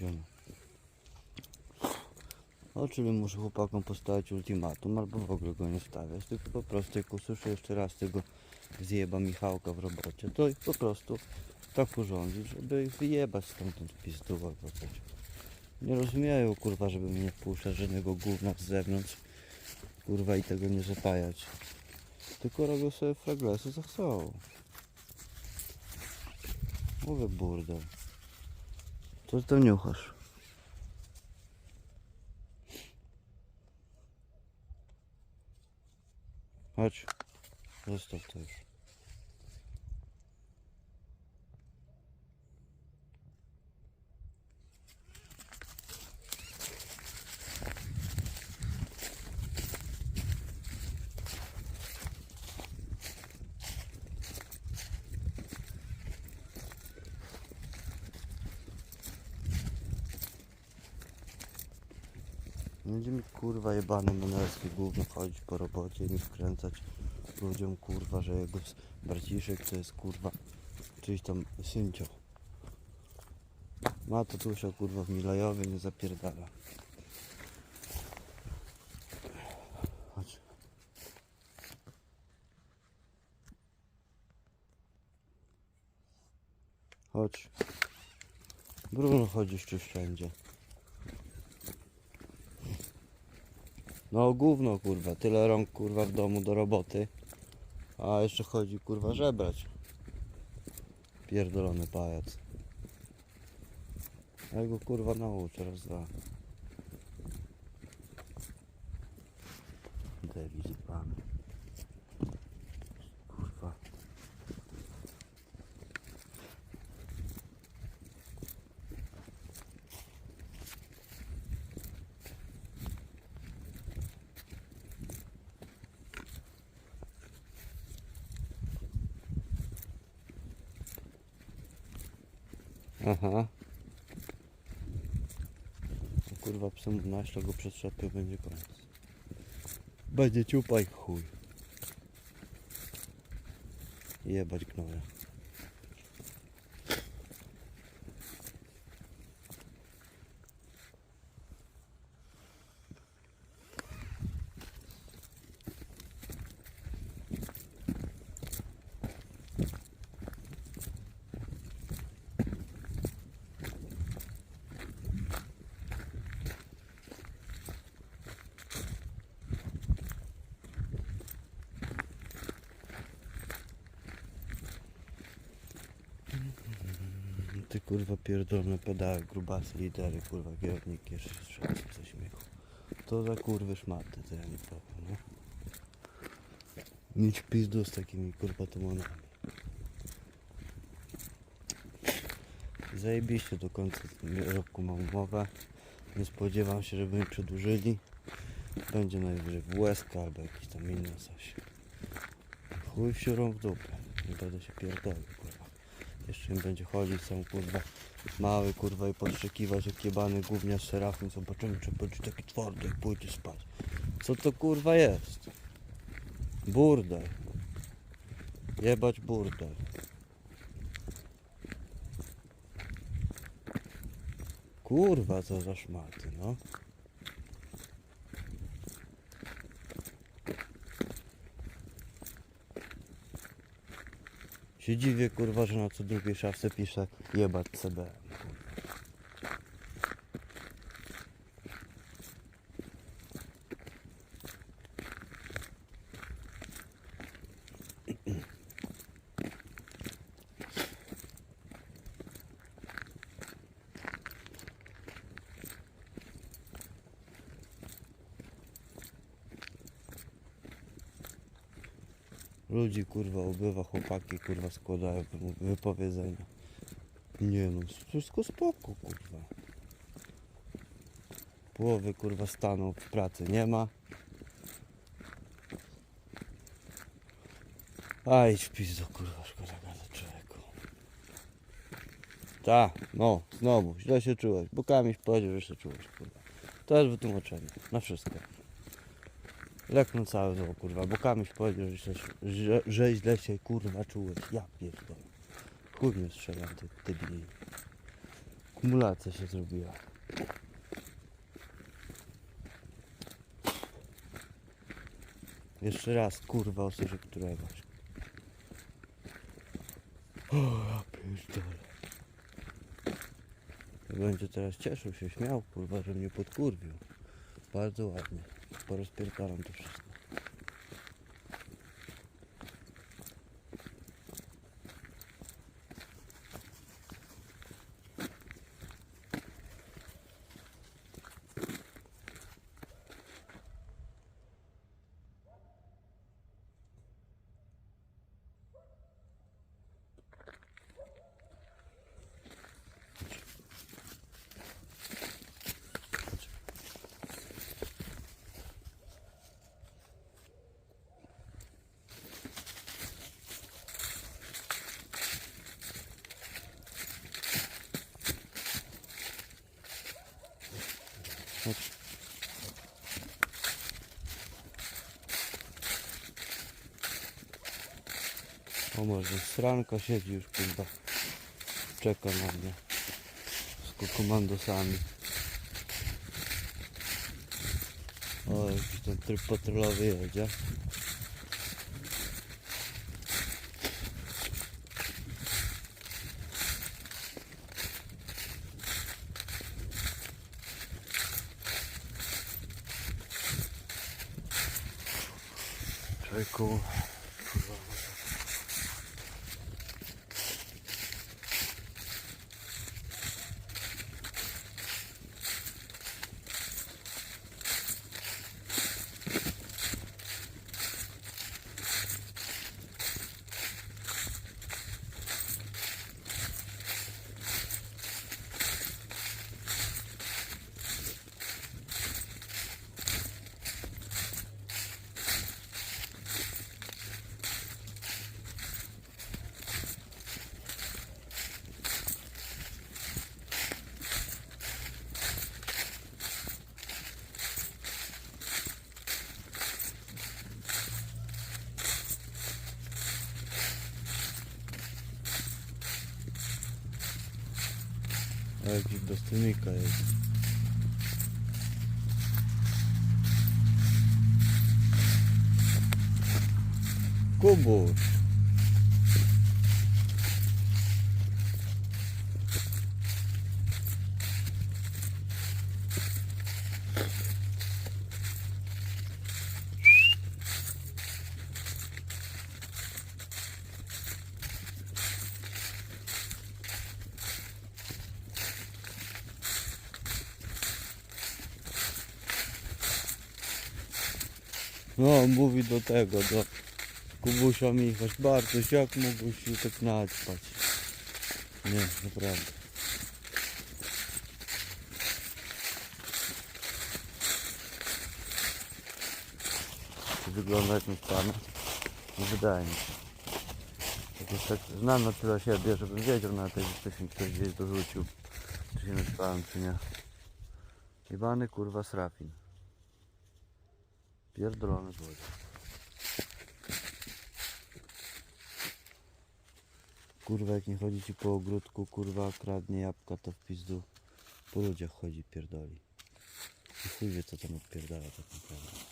Idziemy. O, czyli muszę chłopakom postawić ultimatum, albo w ogóle go nie stawiać, tylko po prostu jak usłyszę jeszcze raz tego zjeba Michałka w robocie, to ich po prostu tak urządzić, żeby ich wyjebać stamtąd pizdu albo coś. Nie rozumieją, kurwa, żeby mnie wpuszczać żadnego gówna z zewnątrz, kurwa, i tego nie zapajać. Tylko robią sobie fraglesy, co chcą. Mówię burdel. Co ty tam niuchasz? Chodź. Zostaw Będzie mi kurwa jebany menelski gówno chodzić po robocie i mi wkręcać ludziom kurwa, że jego braciszek to jest kurwa czyjś tam syncio. Ma to tusia kurwa w Milajowie, nie zapierdala. Chodź. Chodź. Bruno chodzisz tu wszędzie. No gówno kurwa, tyle rąk kurwa w domu do roboty. A jeszcze chodzi kurwa żebrać. Pierdolony pajac. Ja go kurwa nauczę raz dwa pan. Kurwa. Aha. O Kurwa psom naśle go przetrzepię, będzie koniec. Będzie ciupaj chuj. Jebać gnoja. Ty kurwa pierdolone pedały, grubasy, lidery, kurwa kierownik jeszcze strzela ze śmiechu. To za kurwy szmaty, to ja nie powiem, nie? Mieć pizdu z takimi kurwa tumanami. Zajebiście do końca roku mam umowę. Nie spodziewam się, żeby mi przedłużyli. Będzie najwyżej w łezka albo jakiś tam inny coś. Chuj w siurą w dupę. Nie będę się pierdolił, kurwa. Jeszcze im będzie chodzić sam kurwa mały kurwa i podszczekiwać jak jebany gówniarz serafin. Zobaczymy czy będzie taki twardy jak pójdzie spać. Co to kurwa jest? Burdel. Jebać burdel. Kurwa co za szmaty no. Się dziwię kurwa, że na co drugiej szafce pisze jebać CB. Ludzi kurwa ubywa, chłopaki kurwa składają wy- wypowiedzenia. Nie no, wszystko spoko kurwa. Połowy kurwa stanu w pracy nie ma. Aj, w pizdu kurwa, szkoda gadać człowieku. Ta, no, znowu, źle się czułeś, bo Kamiś powiedział, że się czułeś kurwa. To jest wytłumaczenie, na wszystko. Leknął cały zło, kurwa, bo Kamiś powiedział, że, się, że, że źle się kurwa czułeś. Ja pierdolę. Chuj strzelam, ty debili. Akumulacja się zrobiła. Jeszcze raz, kurwa, ostrze któregoś. O, ja pierdolę. Będzie teraz cieszył się, śmiał, kurwa, że mnie podkurwił. Bardzo ładnie. Porozpierdalam to wszystko. Chodź. O może sranka siedzi już kurwa. Czeka na mnie. Z komandosami. O, jakiś ten tryb patrolowy jedzie. Człowieku. A jakiś do stymika jest. Kubuś. No, mówi do tego, do Kubusia Michaś, Bartoś, jak mógłbyś się tak naćpać? Nie, naprawdę. To wygląda jak pana. Nie wydaje mi się. Jakoś tak znam na tyle siebie, żebym wiedział na tej wcześniej ktoś gdzieś dorzucił. Czy się naćpałem, czy nie. Jebany kurwa srafin. Pierdolony złodziej. Kurwa jak nie chodzi ci po ogródku, kurwa kradnie jabłka to w pizdu. Po ludziach chodzi, pierdoli. I chuj wie co tam odpierdala tak naprawdę.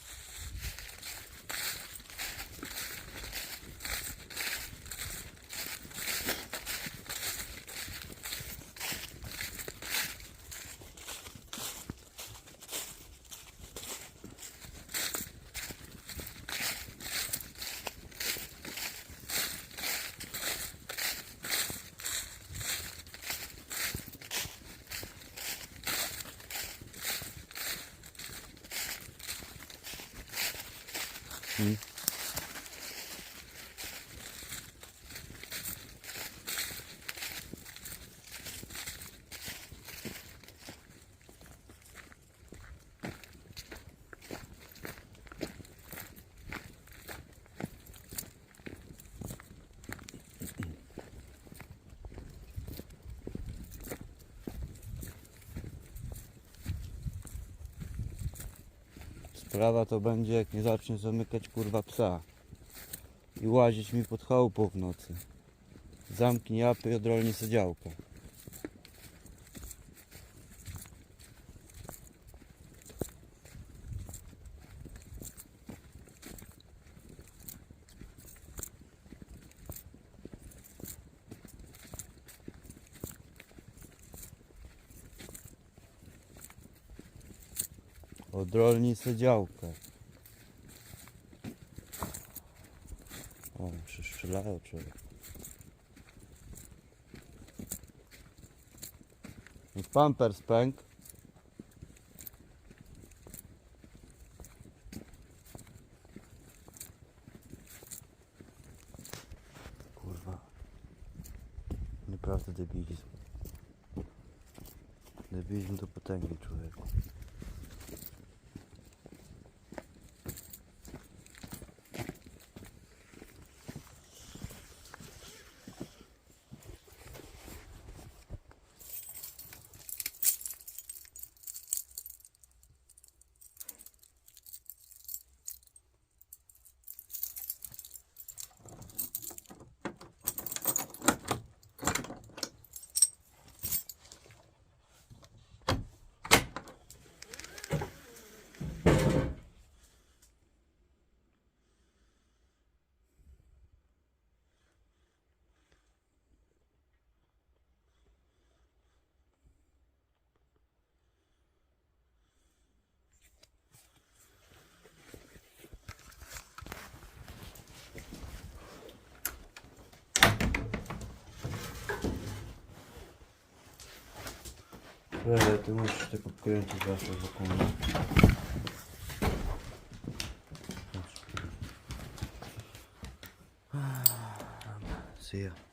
Sprawa to będzie jak nie zacznie zamykać kurwa psa i łazić mi pod chałupą w nocy. Zamknij japy i odrolnie se Odrolnij se działkę. O, przystrzelają człowiek. I Pampers pęk. Kurwa. Naprawdę debilizm. Debilizm do potęgi człowieku. Э, ты лучше ты покрен туда все законно. See ya.